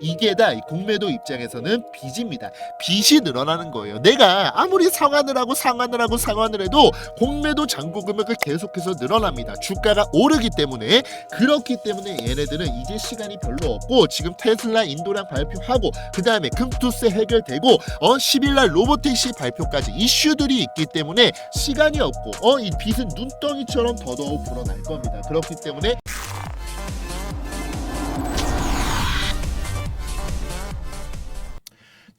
이게 다이 공매도 입장에서는 빚입니다. 빚이 늘어나는 거예요. 내가 아무리 상환을 하고 상환을 하고 상환을 해도 공매도 잔고 금액을 계속해서 늘어납니다. 주가가 오르기 때문에 그렇기 때문에 얘네들은 이제 시간이 별로 없고 지금 테슬라 인도랑 발표하고 그 다음에 금투세 해결되고 어 10일날 로보택시 발표까지 이슈들이 있기 때문에 시간이 없고 어 이 빚은 눈덩이처럼 더더욱 불어날 겁니다. 그렇기 때문에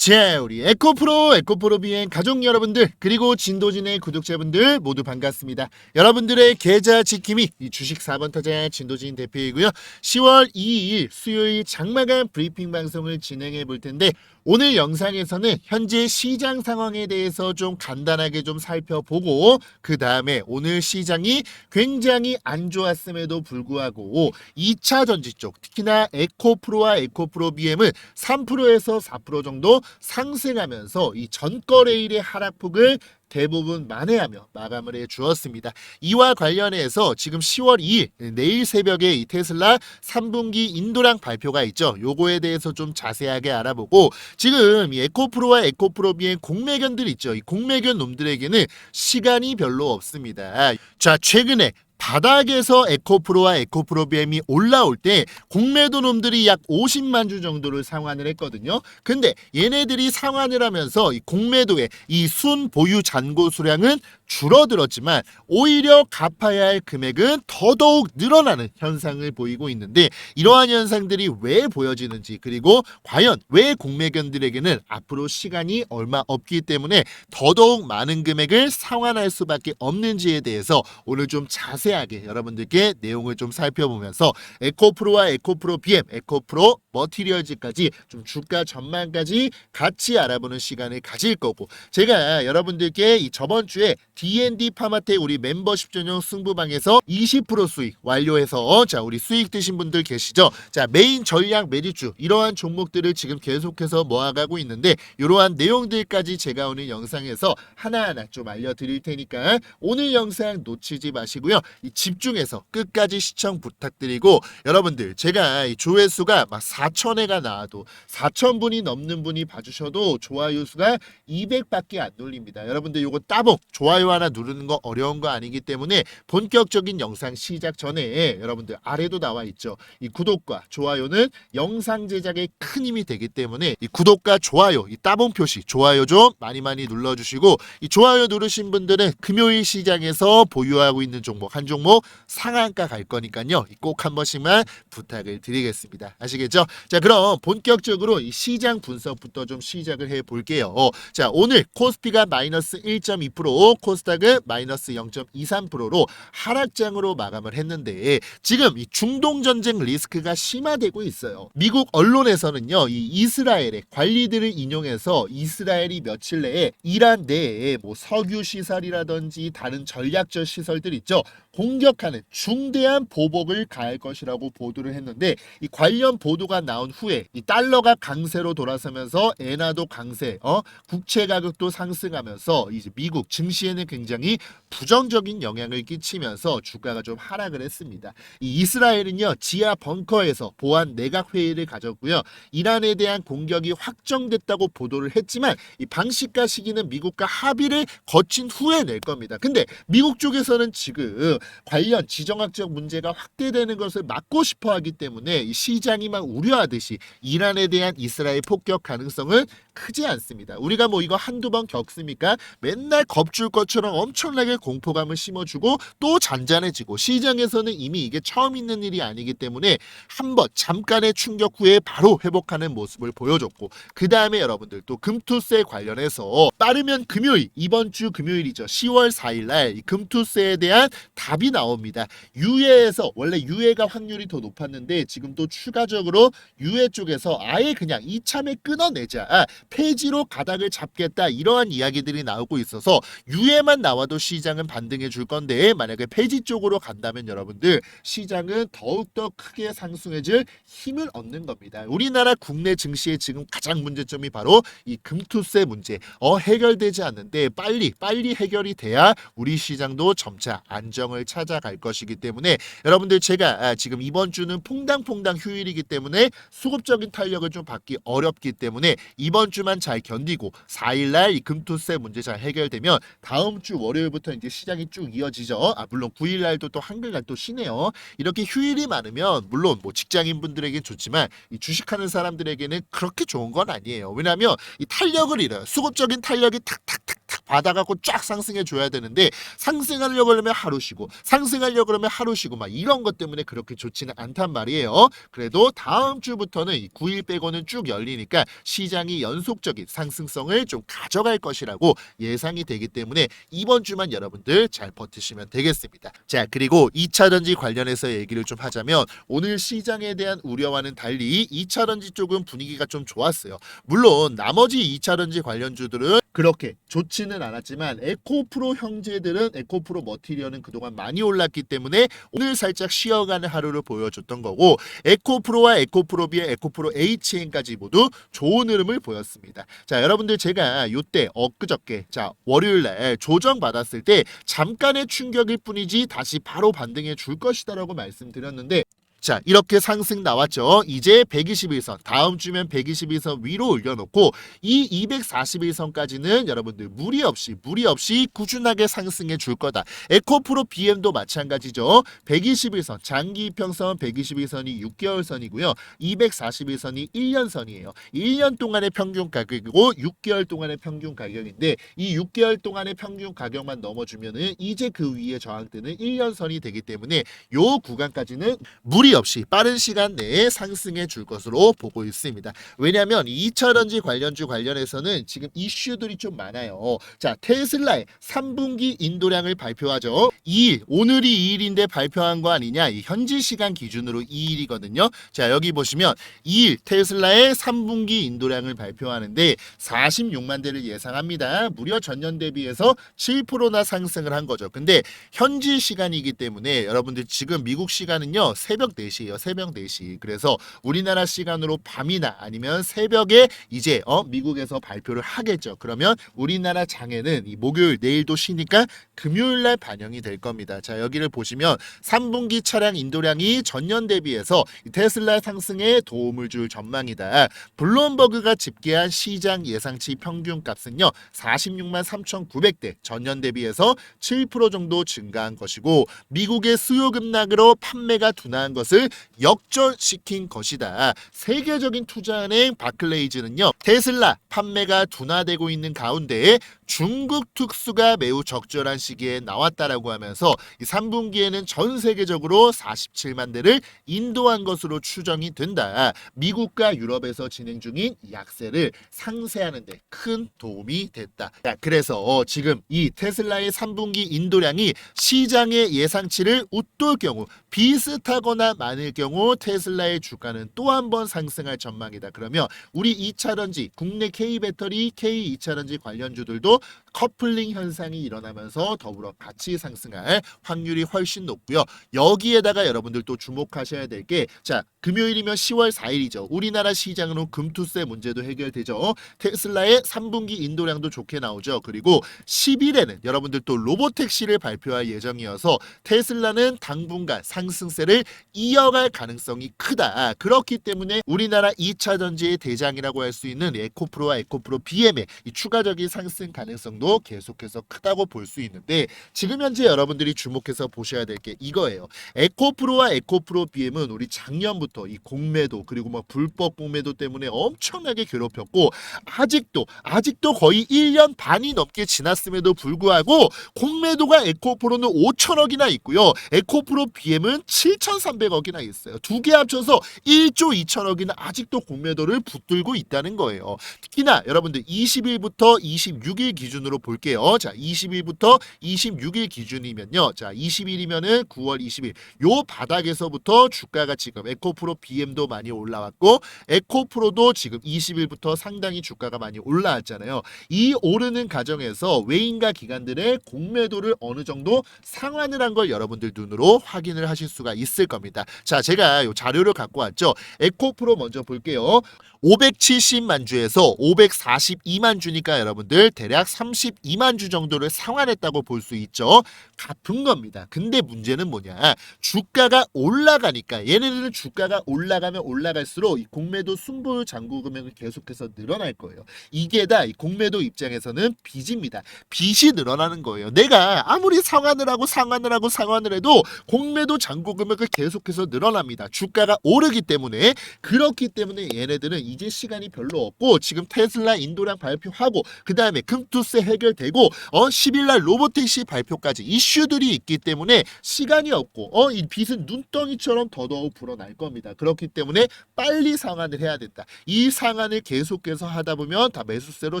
자, 우리 에코프로, 에코프로 비행 가족 여러분들, 그리고 진도진의 구독자분들 모두 반갑습니다. 여러분들의 계좌 지킴이 이 주식 4번 타자 진도진 대표이고요. 10월 2일 수요일 장마감 브리핑 방송을 진행해 볼 텐데 오늘 영상에서는 현재 시장 상황에 대해서 좀 간단하게 좀 살펴보고 그 다음에 오늘 시장이 굉장히 안 좋았음에도 불구하고 2차 전지 쪽 특히나 에코프로와 에코프로 BM은 3%에서 4% 정도 상승하면서 이 전거래일의 하락폭을 대부분 만회하며 마감을 해 주었습니다. 이와 관련해서 지금 10월 2일 내일 새벽에 이 테슬라 3분기 인도랑 발표가 있죠. 요거에 대해서 좀 자세하게 알아보고 지금 이 에코프로와 에코프로비의 공매견들 있죠. 이 공매견 놈들에게는 시간이 별로 없습니다. 자, 최근에 바닥에서 에코프로와 에코프로비엠이 올라올 때 공매도 놈들이 약 50만 주 정도를 상환을 했거든요. 근데 얘네들이 상환을 하면서 이 공매도의 이 순 보유 잔고 수량은 줄어들었지만 오히려 갚아야 할 금액은 더더욱 늘어나는 현상을 보이고 있는데 이러한 현상들이 왜 보여지는지 그리고 과연 왜 공매견들에게는 앞으로 시간이 얼마 없기 때문에 더더욱 많은 금액을 상환할 수밖에 없는지에 대해서 오늘 좀 자세하게 여러분들께 내용을 좀 살펴보면서 에코프로와 에코프로 BM, 에코프로 머티리얼즈까지 좀 주가 전망까지 같이 알아보는 시간을 가질 거고 제가 여러분들께 이 저번 주에 D&D 파마텍 우리 멤버십 전용 승부방에서 20% 수익 완료해서 자 우리 수익 드신 분들 계시죠? 자 메인 전략 메리주 이러한 종목들을 지금 계속해서 모아가고 있는데 이러한 내용들까지 제가 오늘 영상에서 하나하나 좀 알려드릴 테니까 오늘 영상 놓치지 마시고요. 이 집중해서 끝까지 시청 부탁드리고 여러분들 제가 이 조회수가 막4 천회가 나와도 4천 분이 넘는 분이 봐주셔도 좋아요 수가 200밖에 안 눌립니다. 여러분들 요거 따봉 좋아요 하나 누르는 거 어려운 거 아니기 때문에 본격적인 영상 시작 전에 여러분들 아래도 나와 있죠. 이 구독과 좋아요는 영상 제작에 큰 힘이 되기 때문에 이 구독과 좋아요, 이 따봉 표시 좋아요 좀 많이 많이 눌러주시고 이 좋아요 누르신 분들은 금요일 시장에서 보유하고 있는 종목 한 종목 상한가 갈 거니까요. 꼭 한 번씩만 부탁을 드리겠습니다. 아시겠죠? 자 그럼 본격적으로 이 시장 분석부터 좀 시작을 해 볼게요. 자 오늘 코스피가 마이너스 1.2% 코스닥은 마이너스 0.23%로 하락장으로 마감을 했는데 지금 이 중동 전쟁 리스크가 심화되고 있어요. 미국 언론에서는요 이 이스라엘의 관리들을 인용해서 이스라엘이 며칠 내에 이란 내에 뭐 석유 시설이라든지 다른 전략적 시설들 있죠 공격하는 중대한 보복을 가할 것이라고 보도를 했는데 이 관련 보도가 나온 후에 이 달러가 강세로 돌아서면서 엔화도 강세, 어 국채 가격도 상승하면서 이제 미국 증시에는 굉장히 부정적인 영향을 끼치면서 주가가 좀 하락을 했습니다. 이 이스라엘은요 지하 벙커에서 보안 내각 회의를 가졌고요. 이란에 대한 공격이 확정됐다고 보도를 했지만 이 방식과 시기는 미국과 합의를 거친 후에 낼 겁니다. 근데 미국 쪽에서는 지금 관련 지정학적 문제가 확대되는 것을 막고 싶어 하기 때문에 이 시장이 막 우려하듯이 이란에 대한 이스라엘 폭격 가능성은 크지 않습니다. 우리가 뭐 이거 한두 번 겪습니까? 맨날 겁줄 것처럼 엄청나게 공포감을 심어주고 또 잔잔해지고 시장에서는 이미 이게 처음 있는 일이 아니기 때문에 한 번 잠깐의 충격 후에 바로 회복하는 모습을 보여줬고 그 다음에 여러분들 또 금투세 관련해서 빠르면 금요일 이번 주 금요일이죠 10월 4일 날 금투세에 대한 답이 나옵니다 유예에서 원래 유예가 확률이 더 높았는데 지금 또 추가적으로 유예 쪽에서 아예 그냥 이참에 끊어내자 아, 폐지로 가닥을 잡겠다 이러한 이야기들이 나오고 있어서 유예 폐지만 나와도 시장은 반등해 줄 건데 만약에 폐지 쪽으로 간다면 여러분들 시장은 더욱더 크게 상승해질 힘을 얻는 겁니다. 우리나라 국내 증시의 지금 가장 문제점이 바로 이 금투세 문제 어 해결되지 않는데 빨리 빨리 해결이 돼야 우리 시장도 점차 안정을 찾아갈 것이기 때문에 여러분들 제가 아, 지금 이번 주는 퐁당퐁당 휴일이기 때문에 수급적인 탄력을 좀 받기 어렵기 때문에 이번 주만 잘 견디고 4일날 이 금투세 문제 잘 해결되면 다음 주 월요일부터 이제 시장이 쭉 이어지죠. 아 물론 9일날도 또 한글날 또 쉬네요. 이렇게 휴일이 많으면 물론 뭐 직장인 분들에겐 좋지만 이 주식하는 사람들에게는 그렇게 좋은 건 아니에요. 왜냐하면 이 탄력을 잃어요. 수급적인 탄력이 탁탁탁탁 받아갖고 쫙 상승해 줘야 되는데 상승하려고 그러면 하루 쉬고 상승하려고 그러면 하루 쉬고 막 이런 것 때문에 그렇게 좋지는 않단 말이에요. 그래도 다음 주부터는 이 9일 빼고는 쭉 열리니까 시장이 연속적인 상승성을 좀 가져갈 것이라고 예상이 되기 때문에 이번 주만 여러분들 잘 버티시면 되겠습니다. 자, 그리고 2차 전지 관련해서 얘기를 좀 하자면 오늘 시장에 대한 우려와는 달리 2차 전지 쪽은 분위기가 좀 좋았어요. 물론 나머지 2차 전지 관련주들은 그렇게 좋지는 않았지만 에코프로 형제들은 에코프로 머티리얼은 그동안 많이 올랐기 때문에 오늘 살짝 쉬어가는 하루를 보여줬던 거고 에코프로와 에코프로비의 에코프로 HN까지 모두 좋은 흐름을 보였습니다. 자 여러분들 제가 요때 엊그저께 자 월요일날 조정 받았을 때 잠깐의 충격일 뿐이지 다시 바로 반등해 줄 것이다라고 말씀드렸는데 자 이렇게 상승 나왔죠. 이제 121선 다음 주면 121선 위로 올려놓고 이 241선까지는 여러분들 무리 없이 무리 없이 꾸준하게 상승해 줄 거다. 에코프로 BM도 마찬가지죠. 121선 장기 이평선 121선이 6개월 선이고요. 241선이 1년 선이에요. 1년 동안의 평균 가격이고 6개월 동안의 평균 가격인데 이 6개월 동안의 평균 가격만 넘어주면은 이제 그 위에 저항대는 1년 선이 되기 때문에 요 구간까지는 무리 없이 빠른 시간 내에 상승해 줄 것으로 보고 있습니다. 왜냐하면 2차전지 관련주 관련해서는 지금 이슈들이 좀 많아요. 자 테슬라의 3분기 인도량을 발표하죠. 2일 오늘이 2일인데 발표한 거 아니냐? 이 현지 시간 기준으로 2일이거든요. 자 여기 보시면 2일 테슬라의 3분기 인도량을 발표하는데 46만 대를 예상합니다. 무려 전년 대비해서 7%나 상승을 한 거죠. 근데 현지 시간이기 때문에 여러분들 지금 미국 시간은요 새벽 4 시예요. 새벽 4시. 그래서 우리나라 시간으로 밤이나 아니면 새벽에 이제 어 미국에서 발표를 하겠죠. 그러면 우리나라 장에는 이 목요일 내일도 쉬니까 금요일 날 반영이 될 겁니다. 자 여기를 보시면 3분기 차량 인도량이 전년 대비해서 이 테슬라 상승에 도움을 줄 전망이다. 블룸버그가 집계한 시장 예상치 평균 값은요 46만 3,900대 전년 대비해서 7% 정도 증가한 것이고 미국의 수요 급락으로 판매가 둔화한 것을 역전시킨 것이다. 세계적인 투자은행 바클레이즈는요 테슬라 판매가 둔화되고 있는 가운데 중국 특수가 매우 적절한 시기에 나왔다라고 하면서 이 3분기에는 전 세계적으로 47만 대를 인도한 것으로 추정이 된다. 미국과 유럽에서 진행 중인 약세를 상쇄하는 데 큰 도움이 됐다. 자, 그래서 지금 이 테슬라의 3분기 인도량이 시장의 예상치를 웃돌 경우 비슷하거나 많을 경우 테슬라의 주가는 또 한 번 상승할 전망이다. 그러면 우리 2차전지 국내 K배터리, K2차전지 관련주들도 커플링 현상이 일어나면서 더불어 같이 상승할 확률이 훨씬 높고요. 여기에다가 여러분들 또 주목하셔야 될 게 자, 금요일이면 10월 4일이죠. 우리나라 시장으로 금투세 문제도 해결되죠. 테슬라의 3분기 인도량도 좋게 나오죠. 그리고 10일에는 여러분들 또 로보택시를 발표할 예정이어서 테슬라는 당분간 상승세를 이어갈 가능성이 크다. 그렇기 때문에 우리나라 2차 전지의 대장이라고 할 수 있는 에코프로와 에코프로 BM의 이 추가적인 상승 가능성도 계속해서 크다고 볼 수 있는데 지금 현재 여러분들이 주목해서 보셔야 될 게 이거예요. 에코프로와 에코프로 BM은 우리 작년부터 이 공매도 그리고 뭐 불법 공매도 때문에 엄청나게 괴롭혔고 아직도 아직도 거의 1년 반이 넘게 지났음에도 불구하고 공매도가 에코프로는 5천억이나 있고요. 에코프로 BM은 7,300억이나 있어요. 두 개 합쳐서 1조 2천억이나 아직도 공매도를 붙들고 있다는 거예요. 특히나 여러분들 20일부터 26일 기준으로 기준으로 볼게요. 자, 20일부터 26일 기준이면요. 자, 20일이면은 9월 20일 요 바닥에서부터 주가가 지금 에코프로 BM도 많이 올라왔고 에코프로도 지금 20일부터 상당히 주가가 많이 올라왔잖아요. 이 오르는 과정에서 외인과 기관들의 공매도를 어느 정도 상환을 한 걸 여러분들 눈으로 확인을 하실 수가 있을 겁니다. 자, 제가 요 자료를 갖고 왔죠. 에코프로 먼저 볼게요. 570만 주에서 542만 주니까 여러분들 대략 32만 주 정도를 상환했다고 볼 수 있죠. 갚은 겁니다. 근데 문제는 뭐냐? 주가가 올라가니까 얘네들은 주가가 올라가면 올라갈수록 이 공매도 순보유 잔고 금액은 계속해서 늘어날 거예요. 이게 다이 공매도 입장에서는 빚입니다. 빚이 늘어나는 거예요. 내가 아무리 상환을 하고 상환을 하고 상환을 해도 공매도 잔고 금액을 계속해서 늘어납니다. 주가가 오르기 때문에 그렇기 때문에 얘네들은 이제 시간이 별로 없고 지금 테슬라 인도량 발표하고 그 다음에 금투세 해 결되고 어 10일 날 로보택시 발표까지 이슈들이 있기 때문에 시간이 없고 어 이 빚은 눈덩이처럼 더더욱 불어날 겁니다. 그렇기 때문에 빨리 상환을 해야 된다. 이 상환을 계속해서 하다 보면 다 매수세로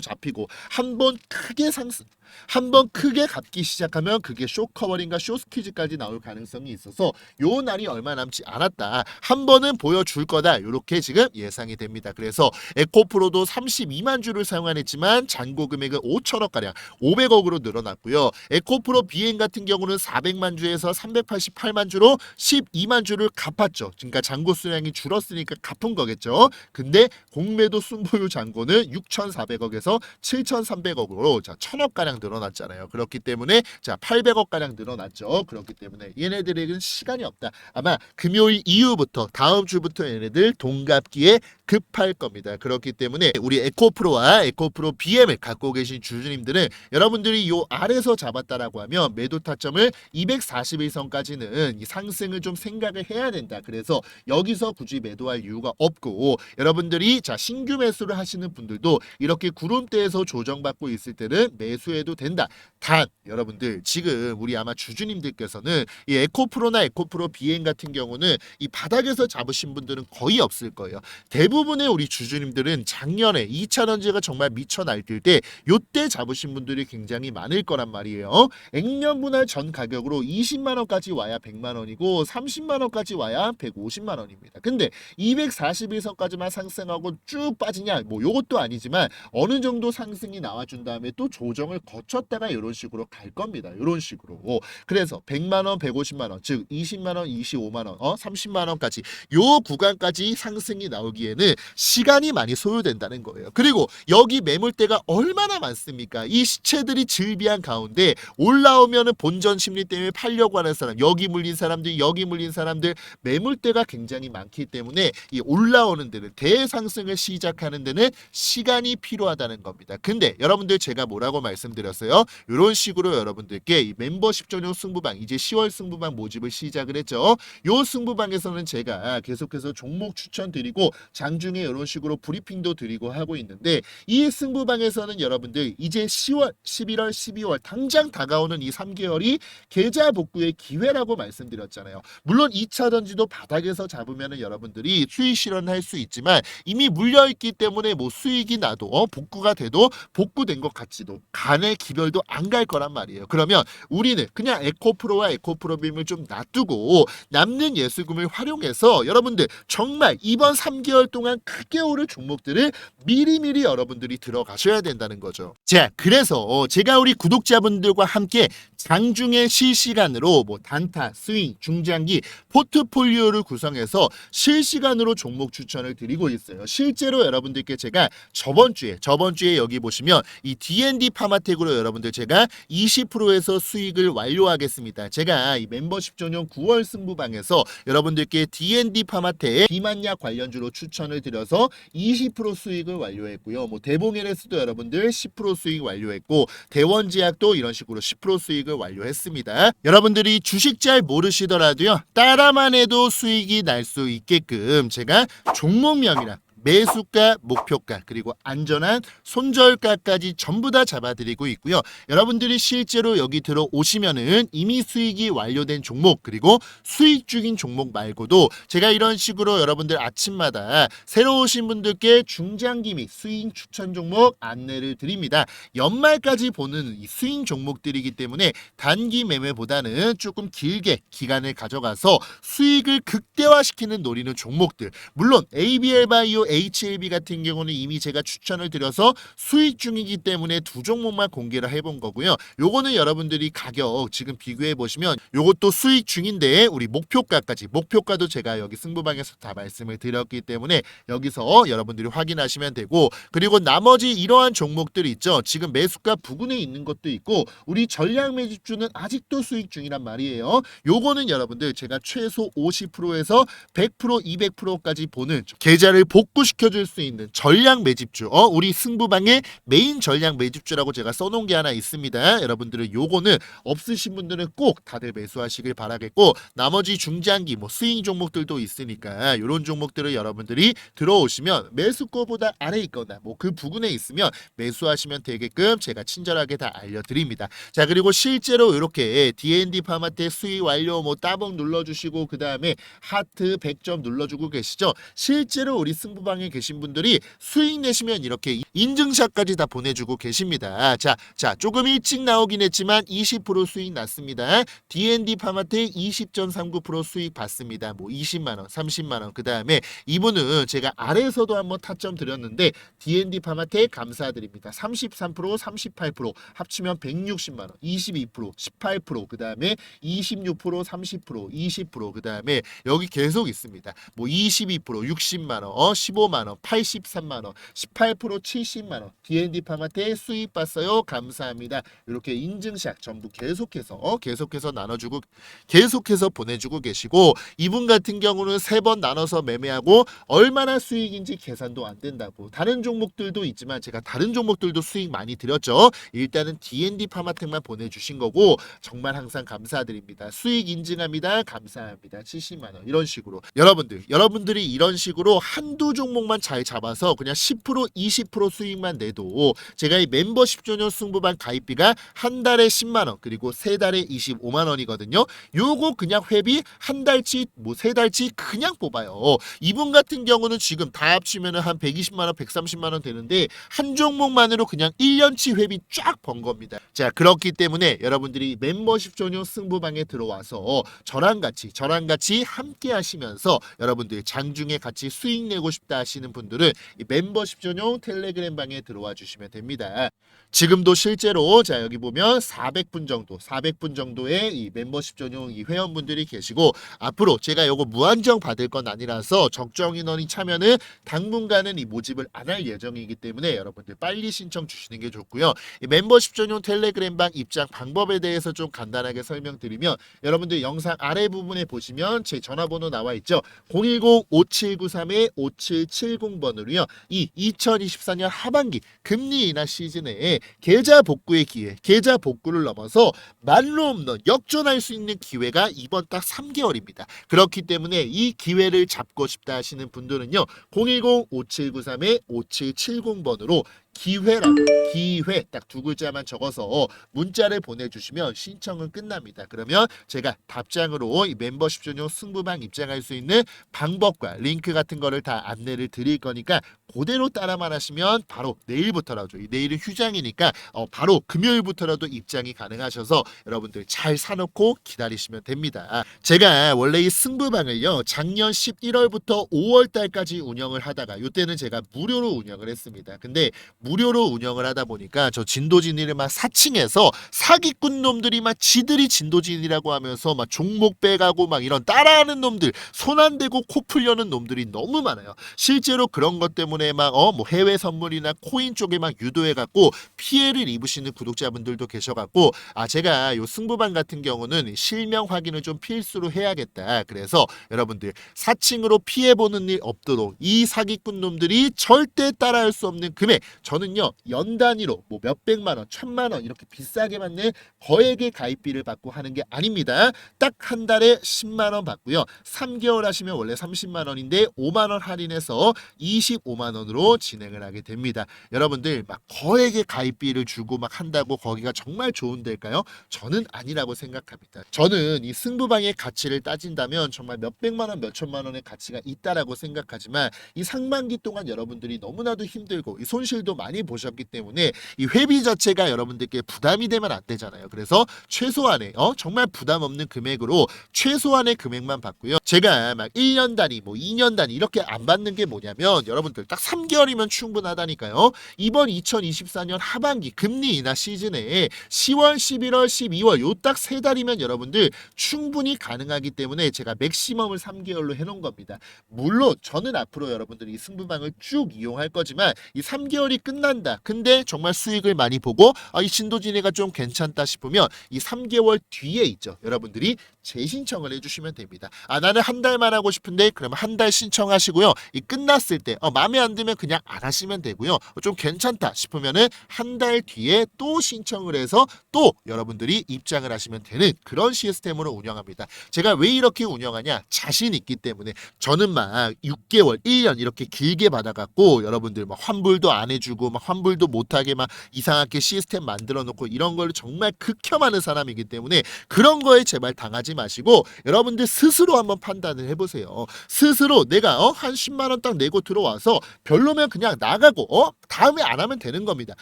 잡히고 한 번 크게 상승 한 번 크게 갚기 시작하면 그게 쇼커버링과 쇼스퀴즈까지 나올 가능성이 있어서 요 날이 얼마 남지 않았다. 한 번은 보여줄 거다. 이렇게 지금 예상이 됩니다. 그래서 에코프로도 32만 주를 사용했지만 잔고 금액은 5천억 가량 500억으로 늘어났고요. 에코프로 비행 같은 경우는 400만 주에서 388만 주로 12만 주를 갚았죠. 그러니까 잔고 수량이 줄었으니까 갚은 거겠죠. 근데 공매도 순보유 잔고는 6,400억에서 7,300억으로 자 1,000억 가량 늘어났잖아요. 그렇기 때문에 자 800억 가량 늘어났죠. 그렇기 때문에 얘네들에게는 시간이 없다. 아마 금요일 이후부터 다음 주부터 얘네들 동갑기에 급할 겁니다. 그렇기 때문에 우리 에코프로와 에코프로 BM을 갖고 계신 주주님 들은 여러분들이 요 아래서 잡았다라고 하면 매도 타점을 241선까지는 이 상승을 좀 생각을 해야 된다. 그래서 여기서 굳이 매도할 이유가 없고 여러분들이 자 신규 매수를 하시는 분들도 이렇게 구름대에서 조정받고 있을 때는 매수해도 된다. 단 여러분들 지금 우리 아마 주주님들께서는 이 에코프로나 에코프로 비행 같은 경우는 이 바닥에서 잡으신 분들은 거의 없을 거예요. 대부분의 우리 주주님들은 작년에 2차 전지가 정말 미쳐 날뛸 때 요때 잡으신 분들이 굉장히 많을 거란 말이에요. 액면 분할 전 가격으로 20만 원까지 와야 100만 원이고 30만 원까지 와야 150만 원입니다. 근데 241선까지만 상승하고 쭉 빠지냐 뭐 요것도 아니지만 어느 정도 상승이 나와준 다음에 또 조정을 거쳤다가 이런 식으로 갈 겁니다. 이런 식으로. 그래서 100만 원, 150만 원, 즉 20만 원, 25만 원, 어 30만 원까지 요 구간까지 상승이 나오기에는 시간이 많이 소요된다는 거예요. 그리고 여기 매물대가 얼마나 많습니까? 이 시체들이 즐비한 가운데 올라오면은 본전 심리 때문에 팔려고 하는 사람, 여기 물린 사람들, 여기 물린 사람들 매물대가 굉장히 많기 때문에 이 올라오는 데는 대상승을 시작하는 데는 시간이 필요하다는 겁니다. 근데 여러분들 제가 뭐라고 말씀드렸어요? 이런 식으로 여러분들께 이 멤버십 전용 승부방 이제 10월 승부방 모집을 시작을 했죠. 요 승부방에서는 제가 계속해서 종목 추천드리고 장중에 이런 식으로 브리핑도 드리고 하고 있는데 이 승부방에서는 여러분들 이제 10월, 11월, 12월 당장 다가오는 이 3개월이 계좌 복구의 기회라고 말씀드렸잖아요. 물론 2차 전지도 바닥에서 잡으면은 여러분들이 수익 실현할 수 있지만 이미 물려 있기 때문에 뭐 수익이 나도 어, 복구가 돼도 복구된 것 같지도 간의 기별도 안 갈 거란 말이에요. 그러면 우리는 그냥 에코프로와 에코프로빔을 좀 놔두고 남는 예수금을 활용해서 여러분들 정말 이번 3개월 동안 크게 오를 종목들을 미리미리 여러분들이 들어가셔야 된다는 거죠. 자, 그래서 제가 우리 구독자분들과 함께 장중에 실시간으로 뭐 단타, 스윙, 중장기 포트폴리오를 구성해서 실시간으로 종목 추천을 드리고 있어요. 실제로 여러분들께 제가 저번 주에 저번 주에 여기 보시면 이 D&D 파마텍으로 여러분들 제가 20%에서 수익을 완료하겠습니다. 제가 이 멤버십 전용 9월 승부방에서 여러분들께 D&D 파마텍 비만약 관련주로 추천을 드려서 20% 수익을 완료했고요. 뭐 대봉LS도 여러분들 10% 수익 완료 했고 대원제약도 이런 식으로 10% 수익을 완료했습니다. 여러분들이 주식 잘 모르시더라도요. 따라만 해도 수익이 날 수 있게끔 제가 종목명이랑 매수가, 목표가 그리고 안전한 손절가까지 전부 다 잡아드리고 있고요. 여러분들이 실제로 여기 들어오시면은 이미 수익이 완료된 종목 그리고 수익 중인 종목 말고도 제가 이런 식으로 여러분들 아침마다 새로 오신 분들께 중장기 및 수익 추천 종목 안내를 드립니다. 연말까지 보는 이 수익 종목들이기 때문에 단기 매매보다는 조금 길게 기간을 가져가서 수익을 극대화시키는 노리는 종목들 물론 ABL 바이오 HLB 같은 경우는 이미 제가 추천을 드려서 수익 중이기 때문에 두 종목만 공개를 해본 거고요. 요거는 여러분들이 가격 지금 비교해 보시면 요것도 수익 중인데 우리 목표가까지 목표가도 제가 여기 승부방에서 다 말씀을 드렸기 때문에 여기서 여러분들이 확인하시면 되고 그리고 나머지 이러한 종목들 있죠. 지금 매수가 부근에 있는 것도 있고 우리 전략 매집주는 아직도 수익 중이란 말이에요. 요거는 여러분들 제가 최소 50%에서 100% 200%까지 보는 계좌를 복구 시켜 줄 수 있는 전략 매집주. 어, 우리 승부방의 메인 전략 매집주라고 제가 써놓은 게 하나 있습니다. 여러분들은 요거는 없으신 분들은 꼭 다들 매수하시길 바라겠고 나머지 중장기 뭐 스윙 종목들도 있으니까 이런 종목들을 여러분들이 들어오시면 매수가보다 아래 있거나 뭐 그 부근에 있으면 매수하시면 되게끔 제가 친절하게 다 알려드립니다. 자 그리고 실제로 이렇게 D&D 파마테 수익 완료 뭐 따봉 눌러주시고 그 다음에 하트 100점 눌러주고 계시죠. 실제로 우리 승부방 에 계신 분들이 수익 내시면 이렇게 인증샷까지 다 보내주고 계십니다. 자, 자 조금 일찍 나오긴 했지만 20% 수익 났습니다. D&D 파마테 20.39% 수익 받습니다. 뭐 20만 원, 30만 원. 그 다음에 이분은 제가 아래에서도 한번 타점 드렸는데 D&D 파마테 감사드립니다. 33%, 38% 합치면 160만 원, 22%, 18%, 그 다음에 26%, 30%, 20%, 그 다음에 여기 계속 있습니다. 뭐 22%, 60만 원, 어, 15만 원, 83만 원, 18%, 70만 원. D&D 파마테 수익 봤어요. 감사합니다. 이렇게 인증샷 전부 계속해서 어, 계속해서 나눠주고 계속해서 보내주고 계시고 이분 같은 경우는 세 번 나눠서 매매하고 얼마나 수익인지 계산도 안 된다고 다른 종목들도 있지만 제가 다른 종목들도 수익 많이 드렸죠 일단은 D&D 파마텍만 보내주신 거고 정말 항상 감사드립니다 수익 인증합니다 감사합니다 70만원 이런 식으로 여러분들 여러분들이 이런 식으로 한두 종 목만 잘 잡아서 그냥 10% 20% 수익만 내도 제가 이 멤버십 전용 승부반 가입비가 한 달에 10만 원 그리고 세 달에 25만 원이거든요. 요거 그냥 회비 한 달치 뭐 세 달치 그냥 뽑아요. 이분 같은 경우는 지금 다 합치면은 한 120만 원, 130만 원 되는데 한 종목만으로 그냥 1년치 회비 쫙 번 겁니다. 자, 그렇기 때문에 여러분들이 멤버십 전용 승부방에 들어와서 저랑 같이 저랑 같이 함께 하시면서 여러분들 장중에 같이 수익 내고 싶다 하시는 분들은 이 멤버십 전용 텔레그램 방에 들어와 주시면 됩니다. 지금도 실제로 자 여기 보면 400분 정도 400분 정도의 이 멤버십 전용 이 회원분들이 계시고 앞으로 제가 요거 무한정 받을 건 아니라서 적정 인원이 차면은 당분간은 이 모집을 안 할 예정이기 때문에 여러분들 빨리 신청 주시는 게 좋고요. 이 멤버십 전용 텔레그램방 입장 방법에 대해서 좀 간단하게 설명드리면 여러분들 영상 아래 부분에 보시면 제 전화번호 나와 있죠. 010-5793-5770번으로요. 이 2024년 하반기 금리 인하 시즌에 계좌 복구의 기회, 계좌 복구를 넘어서 말로 없는 역전할 수 있는 기회가 이번 딱 3개월입니다. 그렇기 때문에 이 기회를 잡고 싶다 하시는 분들은요. 010-5793-5770번으로 기회라고 기회 딱 두 글자만 적어서 문자를 보내주시면 신청은 끝납니다. 그러면 제가 답장으로 이 멤버십 전용 승부방 입장할 수 있는 방법과 링크 같은 거를 다 안내를 드릴 거니까 그대로 따라만 하시면 바로 내일부터라도 이 내일은 휴장이니까 어, 바로 금요일부터라도 입장이 가능하셔서 여러분들 잘 사놓고 기다리시면 됩니다. 제가 원래 이 승부방을요 작년 11월부터 5월 달까지 운영을 하다가 이때는 제가 무료로 운영을 했습니다. 근데 무료로 운영을 하다 보니까 저 진도진이를 막 사칭해서 사기꾼 놈들이 막 지들이 진도진이라고 하면서 막 종목 빼가고 막 이런 따라하는 놈들 손 안 대고 코 풀려는 놈들이 너무 많아요. 실제로 그런 것 때문에 막 어 뭐 해외 선물이나 코인 쪽에 막 유도해 갖고 피해를 입으시는 구독자분들도 계셔 갖고 아 제가 요 승부반 같은 경우는 실명 확인을 좀 필수로 해야겠다. 그래서 여러분들 사칭으로 피해 보는 일 없도록 이 사기꾼 놈들이 절대 따라할 수 없는 금액 저는요 연 단위로 뭐 몇백만 원, 천만 원 이렇게 비싸게 받는 거액의 가입비를 받고 하는 게 아닙니다. 딱 한 달에 10만 원 받고요. 3개월 하시면 원래 30만 원인데 5만 원 할인해서 25만 원으로 진행을 하게 됩니다. 여러분들 막 거액의 가입비를 주고 막 한다고 거기가 정말 좋은 데일까요? 저는 아니라고 생각합니다. 저는 이 승부방의 가치를 따진다면 정말 몇백만 원, 몇천만 원의 가치가 있다라고 생각하지만 이 상반기 동안 여러분들이 너무나도 힘들고 이 손실도 많이 보셨기 때문에 이 회비 자체가 여러분들께 부담이 되면 안 되잖아요. 그래서 최소한의 어 정말 부담 없는 금액으로 최소한의 금액만 받고요. 제가 막 1년 단위 뭐 2년 단위 이렇게 안 받는 게 뭐냐면 여러분들 딱 3개월이면 충분하다니까요. 이번 2024년 하반기 금리 인하 시즌에 10월, 11월, 12월 요 딱 세 달이면 여러분들 충분히 가능하기 때문에 제가 맥시멈을 3개월로 해놓은 겁니다. 물론 저는 앞으로 여러분들이 이 승부방을 쭉 이용할 거지만 이 3개월이 끝 난다. 근데 정말 수익을 많이 보고 아, 이 진도진해가 좀 괜찮다 싶으면 이 3개월 뒤에 있죠. 여러분들이 재신청을 해주시면 됩니다. 아 나는 한 달만 하고 싶은데 그러면 한 달 신청하시고요. 이 끝났을 때 어, 마음에 안 들면 그냥 안 하시면 되고요. 어, 좀 괜찮다 싶으면은 한 달 뒤에 또 신청을 해서 또 여러분들이 입장을 하시면 되는 그런 시스템으로 운영합니다. 제가 왜 이렇게 운영하냐? 자신 있기 때문에 저는 막 6개월, 1년 이렇게 길게 받아갖고 여러분들 막 환불도 안 해주고 막 환불도 못하게 막 이상하게 시스템 만들어 놓고 이런 걸 정말 극혐하는 사람이기 때문에 그런 거에 제발 당하지 마시고 여러분들 스스로 한번 판단을 해보세요. 스스로 내가 어? 한 10만 원 딱 내고 들어와서 별로면 그냥 나가고 어? 다음에 안 하면 되는 겁니다.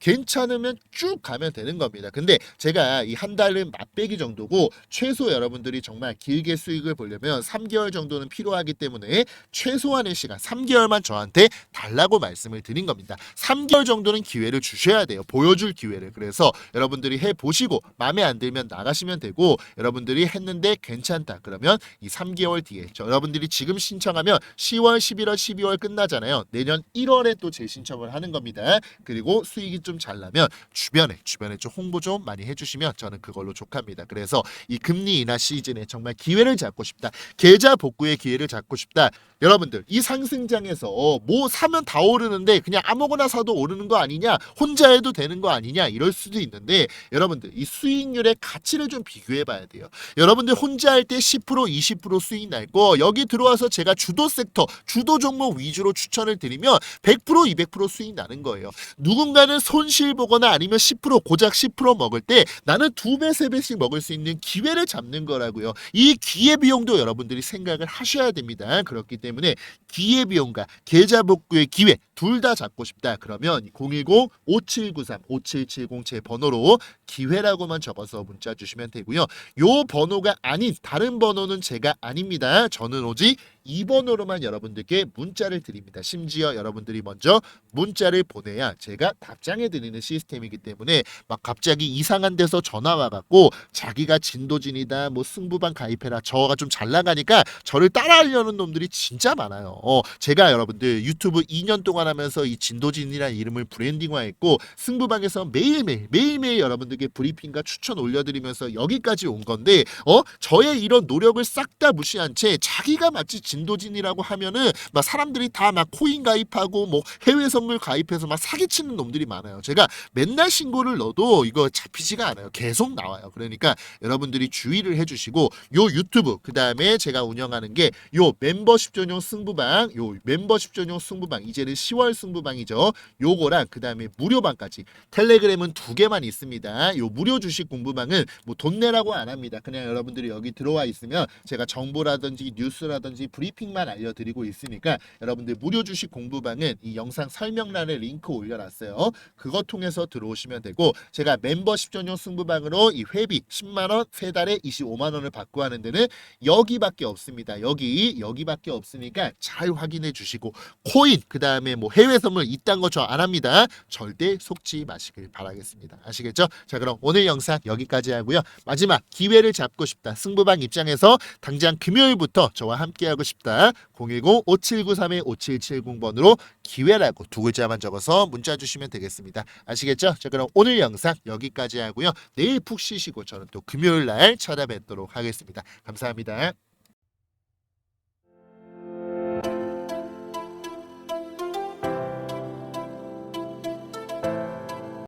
괜찮으면 쭉 가면 되는 겁니다. 근데 제가 이 한 달은 맛배기 정도고 최소 여러분들이 정말 길게 수익을 보려면 3개월 정도는 필요하기 때문에 최소한의 시간 3개월만 저한테 달라고 말씀을 드린 겁니다. 3개월 정도는 기회를 주셔야 돼요. 보여줄 기회를. 그래서 여러분들이 해 보시고 마음에 안 들면 나가시면 되고 여러분들이 했는데 괜찮다. 그러면 이 3개월 뒤에 저 여러분들이 지금 신청하면 10월, 11월, 12월 끝나잖아요. 내년 1월에 또 재신청을 하는 겁니다. 그리고 수익이 좀 잘 나면 주변에 주변에 좀 홍보 좀 많이 해주시면 저는 그걸로 족합니다. 그래서 이 금리 인하 시즌에 정말 기회를 잡고 싶다. 계좌 복구의 기회를 잡고 싶다. 여러분들 이 상승장에서 뭐 사면 다 오르는데 그냥 아무거나 사도 오르는 거 아니냐? 혼자 해도 되는 거 아니냐? 이럴 수도 있는데 여러분들 이 수익률의 가치를 좀 비교해 봐야 돼요. 여러분들 혼자 할 때 10% 20% 수익 날거 여기 들어와서 제가 주도 섹터 주도 종목 위주로 추천을 드리면 100% 200% 수익 나는 거예요. 누군가는 손실 보거나 아니면 10% 고작 10% 먹을 때 나는 두 배 세 배씩 먹을 수 있는 기회를 잡는 거라고요. 이 기회 비용도 여러분들이 생각을 하셔야 됩니다. 그렇기 때문에 기회비용과 계좌 복구의 기회 둘 다 잡고 싶다. 그러면 010-5793-5770 제 번호로 기회라고만 적어서 문자 주시면 되고요. 요 번호가 아닌 다른 번호는 제가 아닙니다. 저는 오직 이 번호로만 여러분들께 문자를 드립니다. 심지어 여러분들이 먼저 문자를 보내야 제가 답장해 드리는 시스템이기 때문에 막 갑자기 이상한 데서 전화 와갖고 자기가 진도진이다 뭐 승부방 가입해라 저가 좀 잘 나가니까 저를 따라하려는 놈들이 진짜 많아요. 어, 제가 여러분들 유튜브 2년 동안 하면서 이 진도진이라는 이름을 브랜딩화했고 승부방에서 매일매일 매일매일 여러분들께 브리핑과 추천 올려드리면서 여기까지 온 건데 어 저의 이런 노력을 싹 다 무시한 채 자기가 마치 진도진이라고 하면은 막 사람들이 다 막 코인 가입하고 뭐 해외 선물 가입해서 막 사기치는 놈들이 많아요. 제가 맨날 신고를 넣어도 이거 잡히지가 않아요. 계속 나와요. 그러니까 여러분들이 주의를 해주시고 요 유튜브 그 다음에 제가 운영하는 게 요 멤버십 전용 승부방 요 멤버십 전용 승부방 이제는 10월 승부방이죠. 요거랑 그 다음에 무료방까지 텔레그램은 두 개만 있습니다. 요 무료 주식 공부방은 뭐 돈 내라고 안 합니다. 그냥 여러분들이 여기 들어와 있으면 제가 정보라든지 뉴스라든지 브리핑만 알려드리고 있으니까 여러분들 무료 주식 공부방은 이 영상 설명란에 링크 올려놨어요. 그거 통해서 들어오시면 되고 제가 멤버십 전용 승부방으로 이 회비 10만 원, 세 달에 25만 원을 받고 하는 데는 여기밖에 없습니다. 여기 여기밖에 없으니까 잘 확인해 주시고 코인 그 다음에 뭐 해외 선물 이딴 거 저 안 합니다. 절대 속지 마시길 바라겠습니다. 아시겠죠? 자 그럼 오늘 영상 여기까지 하고요. 마지막 기회를 잡고 싶다. 승부방 입장에서 당장 금요일부터 저와 함께하고 싶다. 010-5793-5770번으로 기회라고 두 글자만 적어서 문자 주시면 되겠습니다. 아시겠죠? 자 그럼 오늘 영상 여기까지 하고요. 내일 푹 쉬시고 저는 또 금요일 날 찾아뵙도록 하겠습니다. 감사합니다.